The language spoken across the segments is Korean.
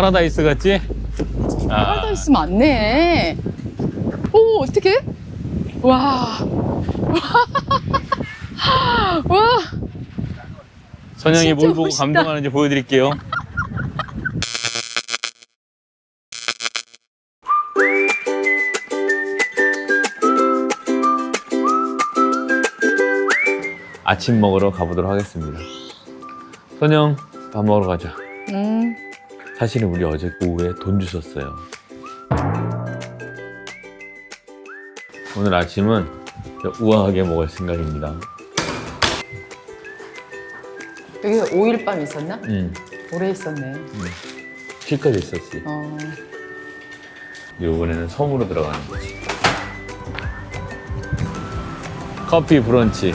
파라다이스 같지? 아, 파라다이스 맞네. 오, 어떡해? 와. 와. 선영이 뭘 보고 멋있다. 감동하는지 보여드릴게요. 아침 먹으러 가보도록 하겠습니다. 선영, 밥 먹으러 가자. 음. 사실은 우리 어제 오후에 돈 주셨어요. 오늘 아침은 우아하게 먹을 생각입니다. 여기 5일밤 있었나? 음, 오래 있었네. 실컷 있었지. 어. 이번에는 섬으로 들어가는 거지. 커피 브런치.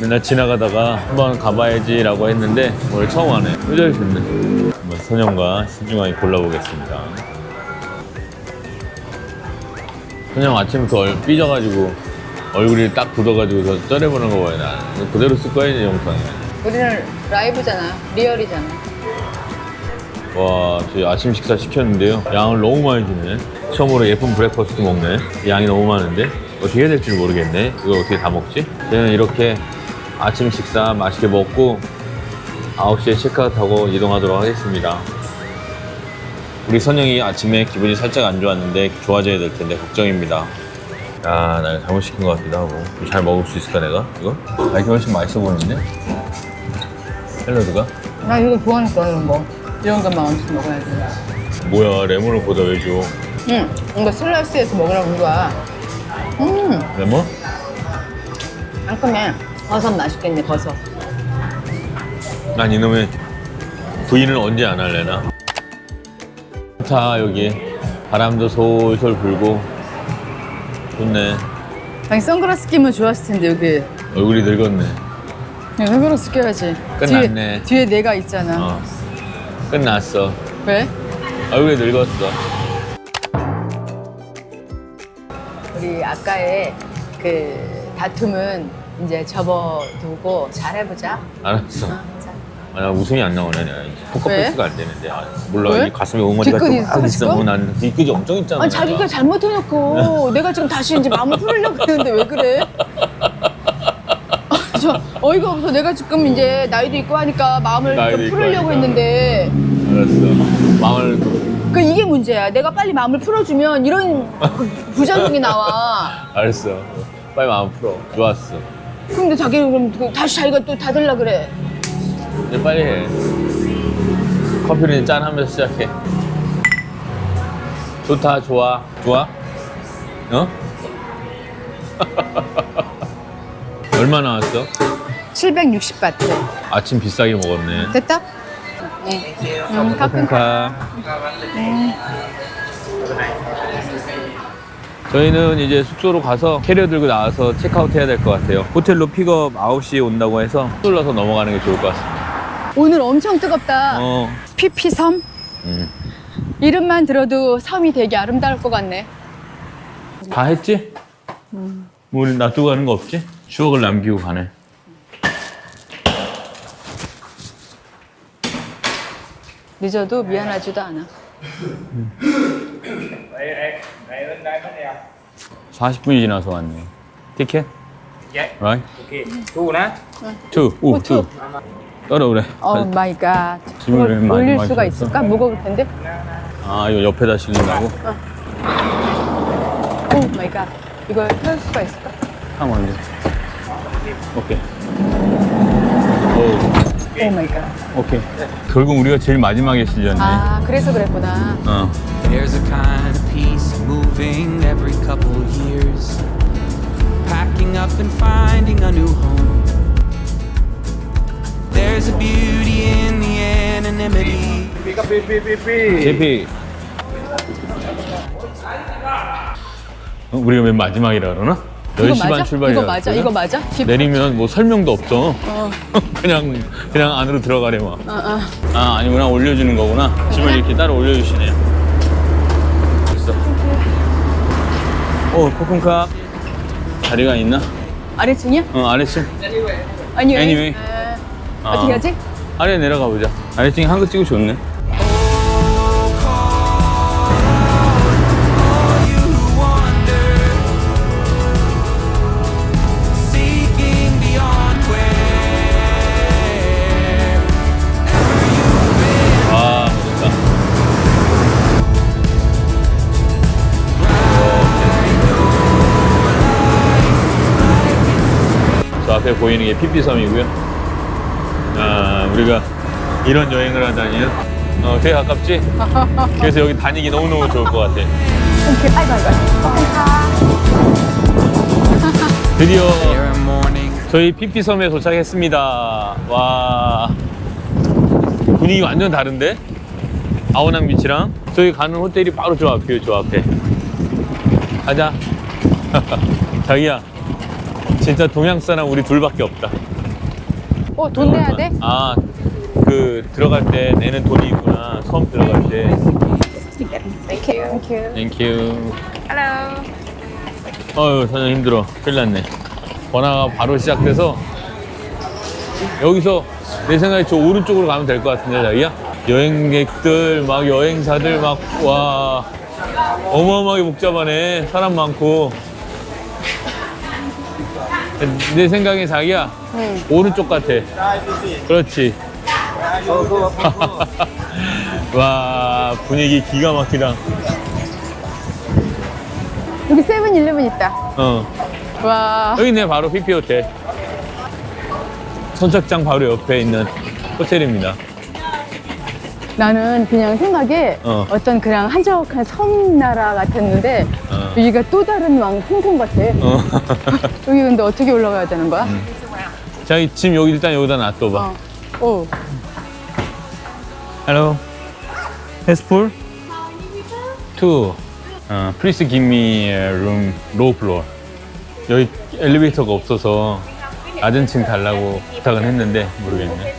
맨날 지나가다가 한번 가봐야지라고 했는데 오늘 처음 하네. 의자를 좋네. 한번 선영과 신중하게 골라보겠습니다. 선영 아침부터 얼- 삐져가지고 얼굴이 딱 굳어가지고 저 쩔해보는 거 봐요. 나 이거 그대로 쓸 거야 이제 영상에. 우리는 라이브잖아. 리얼이잖아. 와, 저희 아침 식사 시켰는데요. 양을 너무 많이 주네. 처음으로 예쁜 브렉퍼스트 먹네. 양이 너무 많은데 어떻게 해야 될지 모르겠네. 이거 어떻게 다 먹지? 저는 이렇게 아침 식사 맛있게 먹고 9시에 체크아웃하고 이동하도록 하겠습니다. 우리 선영이 아침에 기분이 살짝 안 좋았는데 좋아져야 될 텐데 걱정입니다. 야, 나 잘못 시킨 것 같기도 하고. 잘 먹을 수 있을까 내가? 이거? 아, 이게 훨씬 맛있어 보이는데? 샐러드가? 나 이거 좋아하니까 이런 거. 이런 것만 엄청 먹어야지. 뭐야, 레몬을 보다 왜 줘? 응. 이거 슬라이스해서 먹으라고 한 거야. 음. 레몬? 깔끔해. 버섯 맛있겠네, 버섯. 난 이놈의 부인을 언제 안 할래나? 좋다 여기 바람도 솔솔 불고 좋네 아니, 선글라스 끼면 좋았을 텐데, 여기. 얼굴이 늙었네 야, 선글라스 껴야지. 끝났네. 뒤에, 뒤에 내가 있잖아. 어 끝났어 왜? 얼굴이 늙었어 우리 아까의 그 다툼은 이제 접어두고 잘해보자. 알았어 어, 자. 아, 나 웃음이 안 나오네 내가 이제 포커페이스가 안 되는데 아, 몰라 왜? 이 가슴에 옹머리가 뒤끝이 좀막 있어 있어? 난 뒤끝이 엄청 있잖아 아니 자기가 잘못해놓고 내가 지금 다시 이제 마음을 풀으려고 했는데 왜 그래? 아, 저 어이가 없어. 내가 지금 이제 나이도 있고 하니까 마음을 나이도 좀 있고 풀으려고 하니까. 했는데 알았어 마음을 그 이게 문제야. 내가 빨리 마음을 풀어주면 이런 그 부작용이 나와. 알았어 빨리 마음 풀어 좋았어 근데 자기는 그럼 그 다시 자기가 또 닫으려 그래. 이제 빨리 해. 커피는 짠 하면서 시작해. 좋다, 좋아. 좋아? 어? 얼마 나왔어? 760바트. 아침 비싸게 먹었네. 됐다? 네. 응, 가끔 카 저희는 이제 숙소로 가서 캐리어 들고 나와서 체크아웃 해야 될 것 같아요. 호텔로 픽업 9시에 온다고 해서 서둘러서 넘어가는 게 좋을 것 같습니다. 오늘 엄청 뜨겁다. 어. 피피섬. 음. 이름만 들어도 섬이 되게 아름다울 것 같네. 다 했지? 뭐 우리 놔두고 가는 거 없지? 추억을 남기고 가네. 늦어도 미안하지도 않아. 40분이 지나서 왔네. 티켓? Dạ. Right? Thu nè. Two. 오, 오, two. 따라오래. 오 마이 갓. 짐을 이걸 많이 올릴 많이 수가 줬어? 있을까? 무거울 텐데. 아, 이거 옆에다 실린다고? 오 마이 갓. 이걸 펼 수가 있을까? 한 먼저. 오케이. 오, 오 마이 갓. 오케이. 결국 우리가 제일 마지막에 실렸네. 아, 그래서 그랬구나. 어. There's a kind of peace moving every couple years, packing up and finding a new home. There's a beauty in the anonymity. JP. 어, 우리가 맨 마지막이라 그러나? 이거 10시 반 맞아? 출발이라 이거 맞아? 이거 맞아? 집- 내리면 뭐 설명도 없어. 어. 그냥 그냥 안으로 들어가래 막. 어, 어. 아 아니구나 올려주는 거구나. 짐을 이렇게 따로 올려주시네요. 됐어. 오 코쿤카 자리가 있나? 아래층이야? 어 아래층. Anyway. 에, 아. 어떻게 하지? 아래 내려가 보자. 아래층에 한거 찍고 좋네. 앞에 보이는 게 피피섬이고요. 아, 우리가 이런 여행을 하다니요. 어, 되게 가깝지? 그래서 여기 다니기 너무너무 좋을 것 같아. 이렇게 아이고 아이고. 드디어 저희 피피섬에 도착했습니다. 와. 분위기 완전 다른데? 아오낭 비치랑 저희 가는 호텔이 바로 저 앞이에요, 저 앞에. 가자. 자기야, 진짜 동양 사람 우리 둘밖에 없다. 어, 돈 내야 돼? 아, 그 들어갈 때 내는 돈이 있구나. 섬 들어갈 때. Thank you. 땡큐. Hello. 어휴, 사장 힘들어. 큰일 났네. 번화가 바로 시작돼서 여기서 내 생각에 저 오른쪽으로 가면 될 것 같은데, 자기야? 여행객들, 막 여행사들 막, 와. 어마어마하게 복잡하네. 사람 많고. 내 생각에 자기야, 응. 오른쪽 같아. 그렇지. 와, 분위기 기가 막히다. 여기 세븐일레븐 있다. 어. 와. 여기 있네, 바로 피피 호텔. 선착장 바로 옆에 있는 호텔입니다. 나는 그냥 생각에 어. 어. 떤 그냥 한적한 섬나라 같았는데 어. 여기가 또 다른 왕 홍콩 같아. 어. 여기 근데 어떻게 올라가야 되는 거야? 자, 이짐 여기 일단 여기다 놔둬봐. 어. 오. Hello. Passport? Two. 어, please give me a room low floor. 여기 엘리베이터가 없어서 낮은 층 달라고 부탁은 했는데 모르겠네.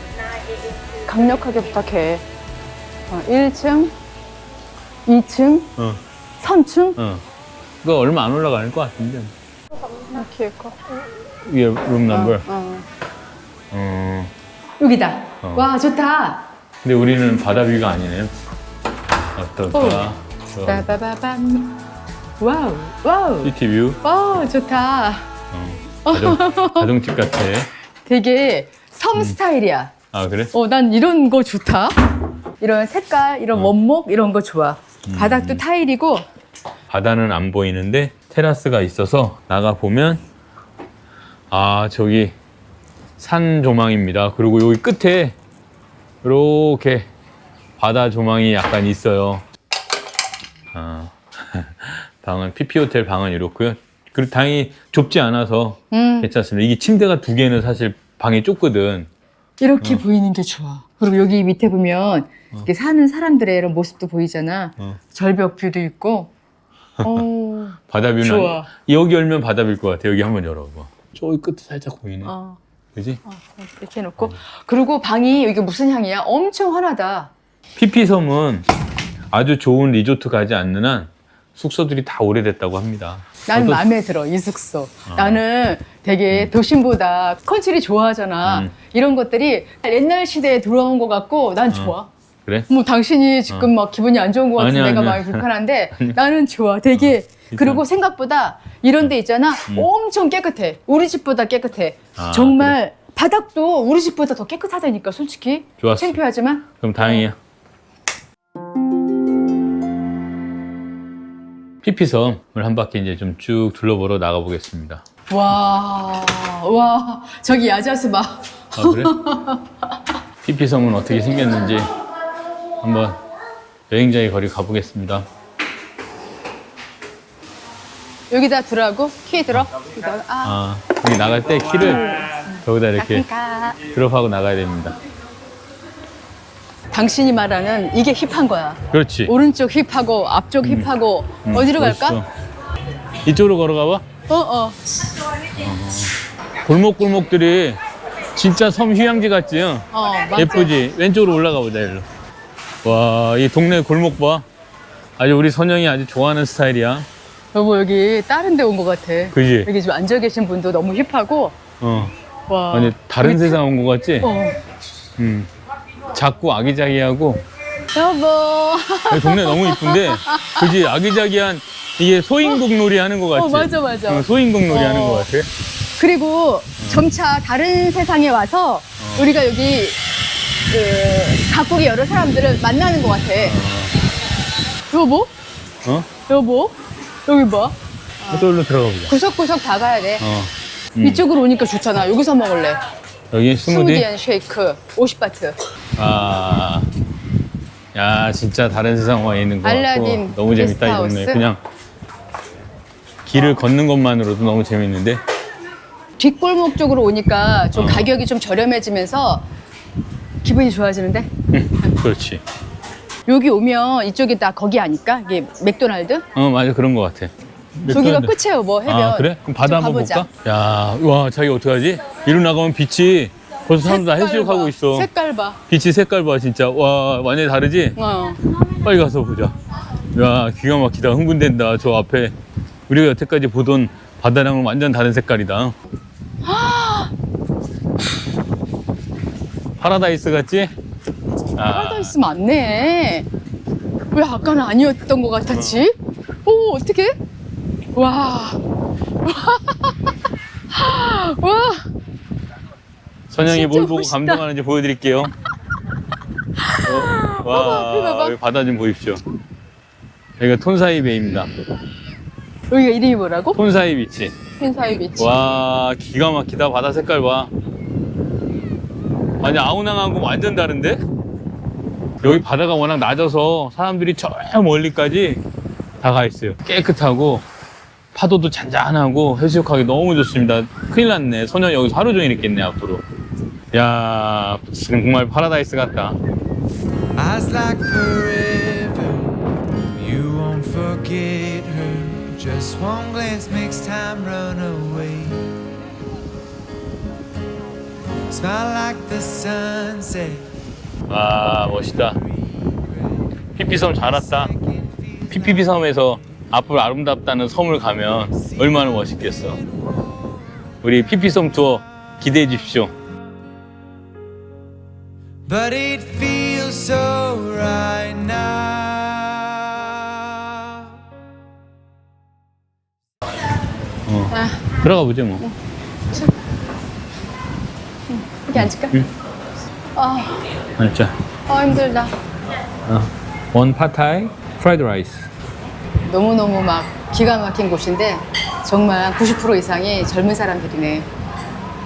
강력하게 부탁해. 어, 1층, 2층, 어, 3층. 어. 그거 얼마 안 올라갈 것 같은데. 이렇게 있고. 위에 룸 넘버. 어. 어. 여기다. 어. 와 좋다. 근데 우리는 바다 뷰가 아니네요. 어떨까? 저 빠바바밤. 와우, 와우. 시티 뷰. 와 좋다. 어. 가정, 가정집 같아. 되게 음. 섬 스타일이야. 아 그래? 어, 난 이런 거 좋다. 이런 색깔, 이런 어. 원목 이런 거 좋아. 음. 바닥도 타일이고 바다는 안 보이는데 테라스가 있어서 나가 보면 아 저기 산 조망입니다. 그리고 여기 끝에 이렇게 바다 조망이 약간 있어요. 아, 방은 PP 호텔 방은 이렇고요. 그리고 다행히 좁지 않아서 음, 괜찮습니다. 이게 침대가 두 개는 사실 방이 좁거든. 이렇게 어. 보이는 게 좋아. 그리고 여기 밑에 보면 이렇게 사는 사람들의 이런 모습도 보이잖아. 어. 절벽 뷰도 있고. 어, 바다 뷰는 좋아. 아니- 여기 열면 바다 뷰일 것 같아. 여기 한번 열어봐. 저기 끝에 살짝 보이네. 어, 그지? 어, 이렇게 해놓고. 그리고 방이 이게 무슨 향이야? 엄청 환하다. 피피섬은 아주 좋은 리조트 가지 않는 한 숙소들이 다 오래됐다고 합니다. 난 저도- 마음에 들어 이 숙소. 어. 나는 되게 도심보다 컨트리 좋아하잖아. 음. 이런 것들이 옛날 시대에 돌아온 것 같고 난 좋아. 그래? 뭐 당신이 지금 막 기분이 안 좋은 것 같은 어. 아니야, 내가 아니야. 많이 불편한데 나는 좋아. 되게 그리고 생각보다 이런 데 있잖아. 엄청 깨끗해. 우리 집보다 깨끗해. 음. 아, 정말 바닥도 우리 집보다 더 깨끗하다니까 솔직히. 좋았어. 창피하지만 그럼 다행이야. 피피섬을 한 바퀴 이제 좀 쭉 둘러보러 나가 보겠습니다. 와, 와, 저기 야자수 봐. 아 그래? 피피섬은 어떻게 생겼는지 한번 여행자의 거리 가보겠습니다. 여기다 두라고? 키 들어? 여기다가, 아, 아 여기 나갈 때 키를 여기다 이렇게 그러니까. 드롭하고 나가야 됩니다. 당신이 말하는 이게 힙한 거야. 그렇지. 오른쪽 힙하고 앞쪽 힙하고 음, 어디로 멋있어. 갈까? 이쪽으로 걸어가 봐. 어, 어. 골목골목들이 진짜 섬 휴양지 같지? 요 어, 맞아. 예쁘지? 왼쪽으로 올라가 보자, 일로. 와, 이 동네 골목 봐. 아주 우리 선영이 아주 좋아하는 스타일이야. 여보 여기 다른 데 온 것 같아. 그지? 여기 지금 앉아 계신 분도 너무 힙하고 어. 와. 아니, 다른 세상 온 것 같지? 어. 음. 작고 아기자기하고. 여보. 동네 너무 이쁜데, 그지? 아기자기한 이게 소인국 놀이 하는 것 같지? 어, 맞아, 맞아. 어, 소인국 놀이 어. 하는 것 같아. 그리고 점차 다른 세상에 와서 어. 우리가 여기 그 각국의 여러 사람들을 만나는 것 같아. 여보? 어? 여보? 여기 봐. 저기로 들어가 보자. 구석구석 다 가야 돼. 어. 이쪽으로 오니까 좋잖아. 여기서 먹을래. 여기 스무디. 스무디 앤 쉐이크 50바트. 아, 야 진짜 다른 세상 와 있는 거 같고 알라딘 너무 재밌다 이 동네. 게스트하우스? 그냥 길을 걷는 것만으로도 너무 재밌는데. 뒷골목 쪽으로 오니까 좀 어. 가격이 좀 저렴해지면서 기분이 좋아지는데? 그렇지. 여기 오면 이쪽이 다 거기 아닐까? 이게 맥도날드? 어 맞아 그런 거 같아. 저기가 맥도날드. 끝이에요, 뭐 해변. 아 그래? 그럼 바다 좀 한번 가보자. 볼까? 야, 와 자기 어떡하지? 이리로 나가면 빛이 벌써 사람들 다 색깔 해수욕하고 봐. 있어. 색깔 봐. 빛이 색깔 봐 진짜. 와 완전히 다르지? 어. 빨리 가서 보자. 야 기가 막히다. 흥분된다. 저 앞에 우리가 여태까지 보던 바다랑은 완전 다른 색깔이다. 파라다이스 같지? 아, 파라다이스 맞네. 왜 아까는 아니었던 것 같았지? 오, 어떡해? 와. 와. 선영이 뭘 보고 멋있다. 감동하는지 보여드릴게요. 어, 봐봐, 앞에 와, 봐봐. 여기 바다 좀 보십시오. 여기가 톤사이 베이입니다. 여기가 이름이 뭐라고? 톤사이 비치. 흰사이 비치. 와, 기가 막히다. 바다 색깔 봐. 아니, 아우낭하고 완전 다른데? 여기 바다가 워낙 낮아서 사람들이 저 멀리까지 다 가 있어요. 깨끗하고 파도도 잔잔하고 해수욕하기 너무 좋습니다. 큰일 났네. 소년 여기서 하루 종일 있겠네, 앞으로. 야, 지금 정말 파라다이스 같다. Eyes like forever. You won't forget her. Just one glance makes time run away. Smile like the sunset. 와, 멋있다. 피피섬 잘 왔다. 피피피 섬에서 앞으로 아름답다는 섬을 가면 얼마나 멋있겠어. 우리 피피섬 투어 기대해 주십시오. But it feels so right now. 아, 들어가 보죠 뭐. 여기 앉을까? 응. 아, 진짜. 아 힘들다. 어. 원 파타이 프라이드 라이스. 너무너무 막 기가 막힌 곳인데 정말 90% 이상이 젊은 사람들이네.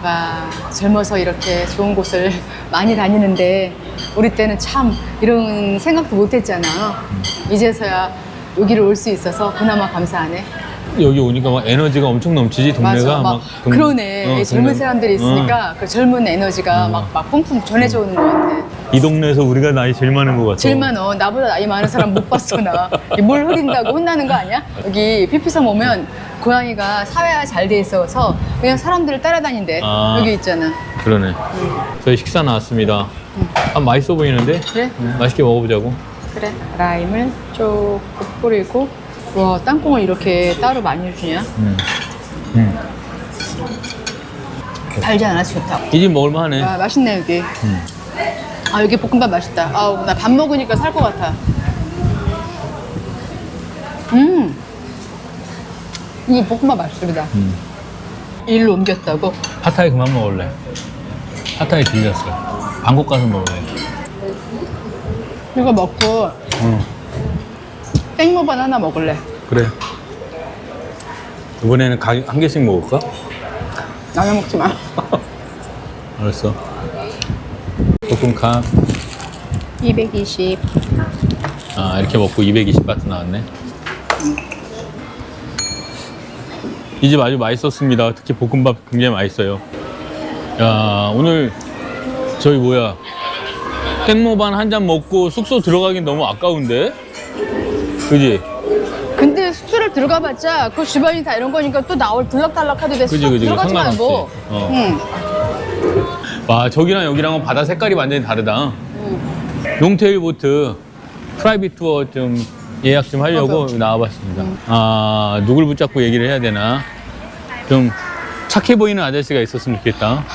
와, 젊어서 이렇게 좋은 곳을 많이 다니는데 우리 때는 참 이런 생각도 못 했잖아. 이제서야 여기를 올 수 있어서 그나마 감사하네. 여기 오니까 막 에너지가 엄청 넘치지 동네가 맞아. 막, 막 동- 그러네. 어, 젊은 동네- 사람들이 있으니까 그 젊은 에너지가 어. 막, 막 뿜뿜 전해져 오는 것 같아. 어. 이 동네에서 우리가 나이 제일 많은 것 같아. 제일 많어. 나보다 나이 많은 사람 못 봤어, 나. 물 흐린다고 혼나는 거 아니야? 여기 피피섬 오면 고양이가 사회화 잘 돼 있어서 그냥 사람들을 따라다닌대. 아. 여기 있잖아. 그러네. 저희 식사 나왔습니다. 아 맛있어 보이는데? 그래? 음, 맛있게 먹어보자고. 그래. 라임을 조금 뿌리고. 와, 땅콩을 이렇게 따로 많이 주냐? 음. 음. 달지 않아, 좋다. 이 집 먹을만하네. 아, 맛있네, 여기. 아, 여기 볶음밥 맛있다. 아우, 나 밥 먹으니까 살 것 같아. 음. 이거 볶음밥 맛있습니다. 음. 일로 옮겼다고? 파타이 그만 먹을래. 파타이 질렸어. 방콕 가서 먹을래. 이거 먹고 응. 땡모반 하나 먹을래. 그래. 이번에는 가- 한 개씩 먹을까? 나눠 먹지 마. 알았어. 볶음밥. 220. 아, 이렇게 먹고 220바트 나왔네. 이 집 아주 맛있었습니다. 특히 볶음밥 굉장히 맛있어요. 야, 오늘 저희 뭐야. 땡모반 한 잔 먹고 숙소 들어가긴 너무 아까운데? 그지? 근데 숙소를 들어가 봤자 그 주변이 다 이런 거니까 또 나올 들락달락 하도 돼. 그지, 그지. 들어가지 상관없지. 말고. 어. 응. 와, 저기랑 여기랑은 바다 색깔이 완전히 다르다. 응. 롱테일 보트 프라이빗 투어 좀 예약 좀 하려고. 나와봤습니다. 아, 누굴 붙잡고 얘기를 해야 되나? 좀 착해 보이는 아저씨가 있었으면 좋겠다.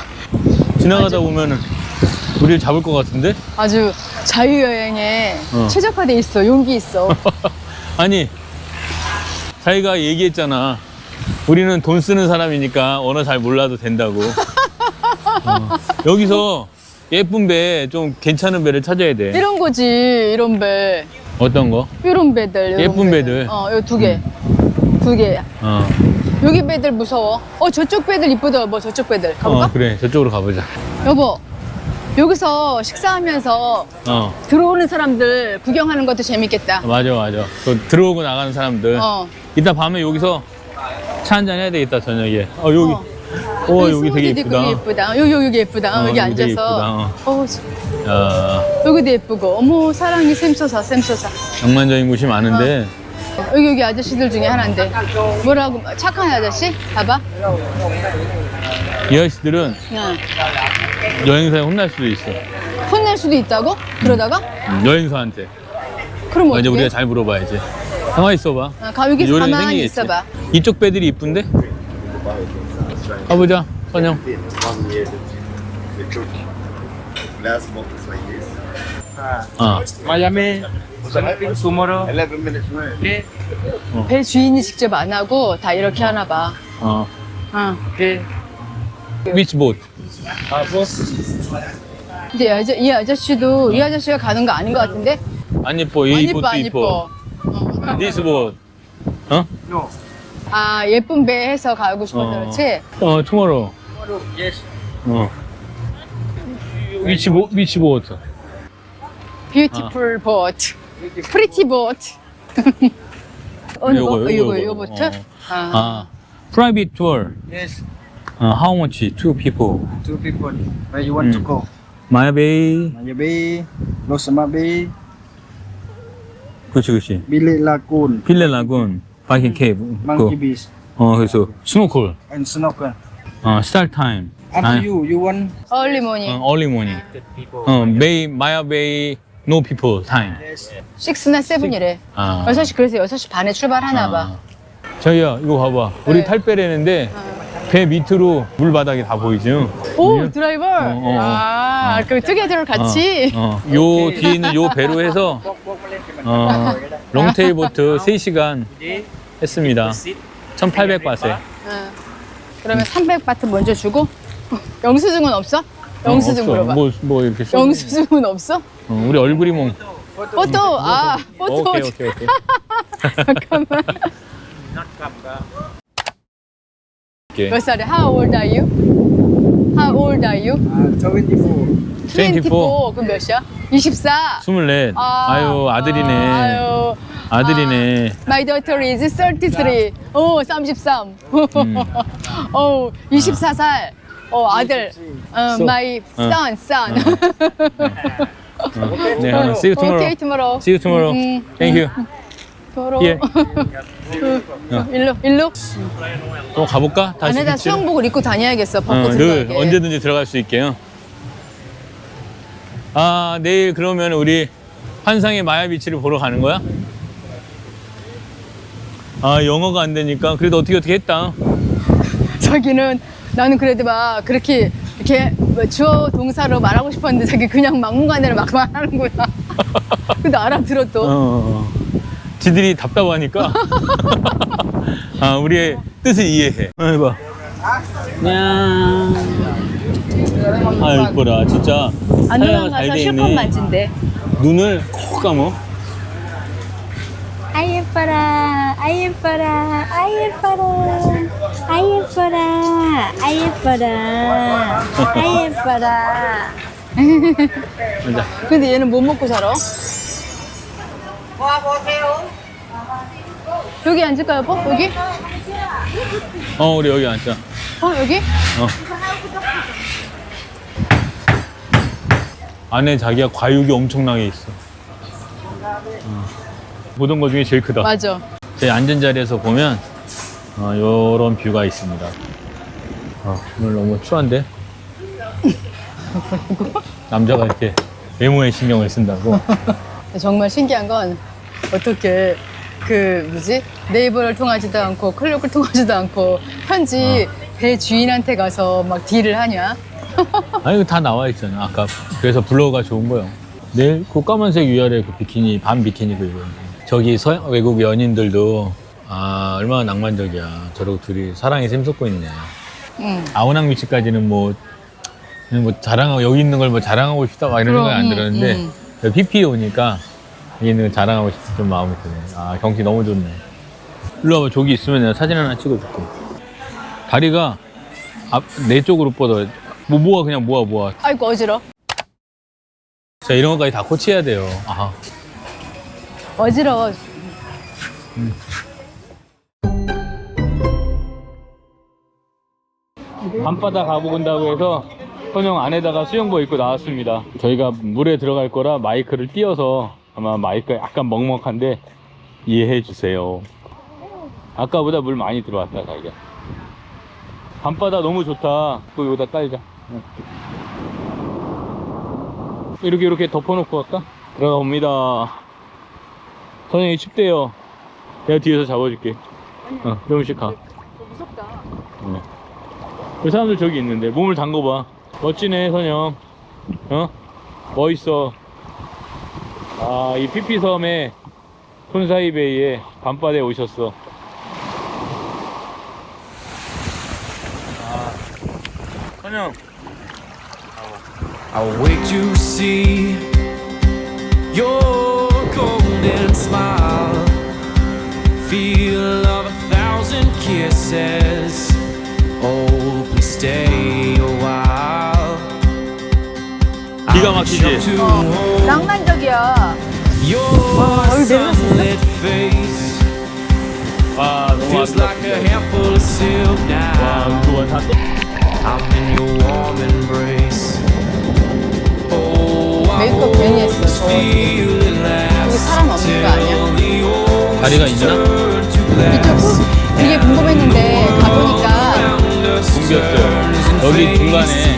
지나가다 보면은 우리를 잡을 것 같은데? 아주 자유여행에 어. 최적화돼 있어. 용기 있어. 아니, 자기가 얘기했잖아. 우리는 돈 쓰는 사람이니까 언어 잘 몰라도 된다고. 어. 여기서 예쁜 배, 좀 괜찮은 배를 찾아야 돼. 이런 거지. 이런 배. 어떤 거? 이런 배들. 이런 예쁜 배들. 어, 요두 개. 두 개. 어. 여기 배들 무서워. 어, 저쪽 배들 이쁘다, 여보. 저쪽 배들. 가볼까? 어, 그래. 저쪽으로 가보자. 여보, 여기서 식사하면서 어, 들어오는 사람들 구경하는 것도 재밌겠다. 맞아, 맞아. 또 들어오고 나가는 사람들. 어. 이따 밤에 여기서 차 한잔 해야 되겠다, 저녁에. 어, 여기. 어. 어, 여기 되게 스무디도 예쁘다. 예쁘다. 여기, 여기 예쁘다. 어, 여기 여기 되게 앉아서. 예쁘다. 어, 저- 어, 여기도 예쁘고. 어머, 사랑이 샘솟아, 샘솟아. 낭만적인 곳이 많은데. 여기, 여기 아저씨들 중에 하나인데. 뭐라고, 착한 아저씨? 봐봐. 이 아저씨들은 응. 여행사에 혼날 수도 있어. 혼낼 수도 있다고? 그러다가? 음, 여행사한테. 그럼 먼저 어떻게? 우리가 잘 물어봐야지. 가만히 있어봐. 아, 가, 여기서 요령이 가만히 생기겠지. 있어봐. 이쪽 배들이 이쁜데? 가보자, 선영. this. 어. Miami. Tomorrow. 11 minutes ride. Okay. 배 주인이 직접 안 하고 다 이렇게 하나 봐. 어. 응. Okay. 위치 보트. Uh, boss. 근데 이, 아저, 이 아저씨도 이 아저씨가 가는 거 아닌 것 같은데? 안 이뻐, 이안 보트 안 이뻐. 이뻐. 어. 디스 보트. 어? No. 아, 예쁜 배 해서 가고 싶어서 어. 그렇지? 어, 투모로우. Yes. 어. 위치 보, 위치 보트. 뷰티풀 보트. 프리티 보트. 어, 요거, 요거, 이거, 요거. 이거 보트? 어. 아. 아. 프라이빗 투어. Yes. 어, how much? Two people. Two people. Where you want to Mm. go? 마야베이. Maya Bay, Losama Bay, 그렇지, 그렇지. Bilik Lagoon, 필레 라군, 바이킹 케이브. Monkey Beach, 어, 그래서 스노클. and Snorkel. 어, 스타트 타임. Up to you. You want? 얼리 모닝. 어, early morning. 어, 베이, 마야 베이, no people time. Yes. 6나 7이래. 아. 6시, 그래서 6시 반에 출발하나 봐. 아. 저희야, 이거 봐봐. 우리 네. 탈배래는데 배 밑으로 물 바닥이 다 보이죠? 오, 드라이버! 어, 어. 아, 그 투게더를 같이? 어, 어. 요 뒤에 있는 요 배로 해서 어, 롱테일 보트 3시간 했습니다. 1800바세. 응. 그러면 300바트 먼저 주고 영수증은 없어? 영수증 물어봐. 뭐, 뭐 이렇게 써. 영수증은 없어? 어, 우리 얼굴이 뭐. 포토 아 포토 오케이, 오케이, 오케이. 잠깐만 오케이. 몇 살이야? How old are you? How old are you? Uh, 24. 24. 그럼 몇이야? 24 24. 아, 유 아들이네. 아유 아들이네. My daughter is 33 오, 33 음. 어, 24살 어, 아들 어, My 어. son, son 네, 어, see you tomorrow. Okay, tomorrow See you tomorrow. 음, Thank you. Tomorrow 예. 어, 일로, 일로 또 가볼까? 다시 안에다? 수영복을 입고 다녀야겠어 어, 벚꽃을 늘. 언제든지 들어갈 수 있게요. 아, 내일 그러면 우리 환상의 마야 비치를 보러 가는 거야? 아, 영어가 안 되니까 그래도 어떻게 어떻게 했다. 자기는 나는 그래도 막 그렇게 이렇게 뭐 주어 동사로 말하고 싶었는데 자기 그냥 막무가내로 막 말하는구나. 근데 알아들어 어, 또. 어. 지들이 답답하니까. 아, 우리의 뜻을 이해해. 어, 해봐. 냥. 아, 이뻐라. 진짜. 안 사야가 돌아가서 잘돼 실컷 있네. 만진대. 눈을 콕 감어. Ay 예뻐라 아이 예뻐라 아이 예뻐라 아이 예뻐라 아이 예뻐라 아이 예뻐라 자, 근데 얘는 뭐 먹고 살아? 여기 앉을까요, 뽀? 여기? 어, 우리 여기 앉자. 어, 여기? 어. 안에 자기가 과육이 엄청나게 있어. 어. 보던 것 중에 제일 크다. 맞아. 제 앉은 자리에서 보면 어, 요런 뷰가 있습니다. 어, 오늘 너무 추한데? 남자가 이렇게 외모에 신경을 쓴다고? 정말 신기한 건 어떻게 그 뭐지 네이버를 통하지도 않고 클릭을 통하지도 않고 현지 배 주인한테 가서 막 딜을 하냐? 아니, 이거 다 나와 있잖아. 아까. 그래서 블로그가 좋은 거예요. 내일 그 까만색 위아래 그 비키니, 반 비키니 그 있는. 저기 서양 외국 연인들도 아, 얼마나 낭만적이야. 저러고 둘이 사랑에 샘솟고 있네. 응. 아우낭 위치까지는 뭐, 그냥 뭐 자랑하고, 여기 있는 걸 뭐 자랑하고 싶다 막 이런 그럼, 생각이 안 음, 들었는데, 음. PP에 오니까 거 자랑하고 싶은 좀 마음이 드네. 아, 경치 너무 좋네. 일로 와봐. 저기 있으면 내가 사진 하나 찍어줄게. 다리가 앞, 내 쪽으로 뻗어. 뭐 모아 그냥 모아 모아. 아이고 어지러. 자 이런 것까지 다 코치해야 돼요. 아. 어지러워. 밤바다 가보건다고 해서 선영 안에다가 수영복 입고 나왔습니다. 저희가 물에 들어갈 거라 마이크를 띄어서 아마 마이크가 약간 먹먹한데 이해해 주세요. 아까보다 물 많이 들어왔다 자기가. 밤바다 너무 좋다. 또 여기다 깔자. 응. 이렇게 이렇게 덮어놓고 갈까? 들어가 봅니다. 선영이 춥대요. 내가 뒤에서 잡아줄게. 어, 조금씩 가. 무섭다. 네. 그 사람들 저기 있는데 몸을 담궈봐 멋지네 선영 어? 멋있어 아 이 피피섬에 콘사이베이에 밤바다에 오셨어 아 선영 I'll wait to see your golden smile. Feel of a thousand kisses. 막히지? jump to hold 낭만적이야. your sunlit face. 와 너무 Feels like a handful of silk 와. Oh, 메이크업 괜히 했어, 저. lasts 사람 없는 거 아니야? 다리가 있나? turn to 이쪽. 후 되게 궁금했는데 가보니까 뭉겼어요 여기 중간에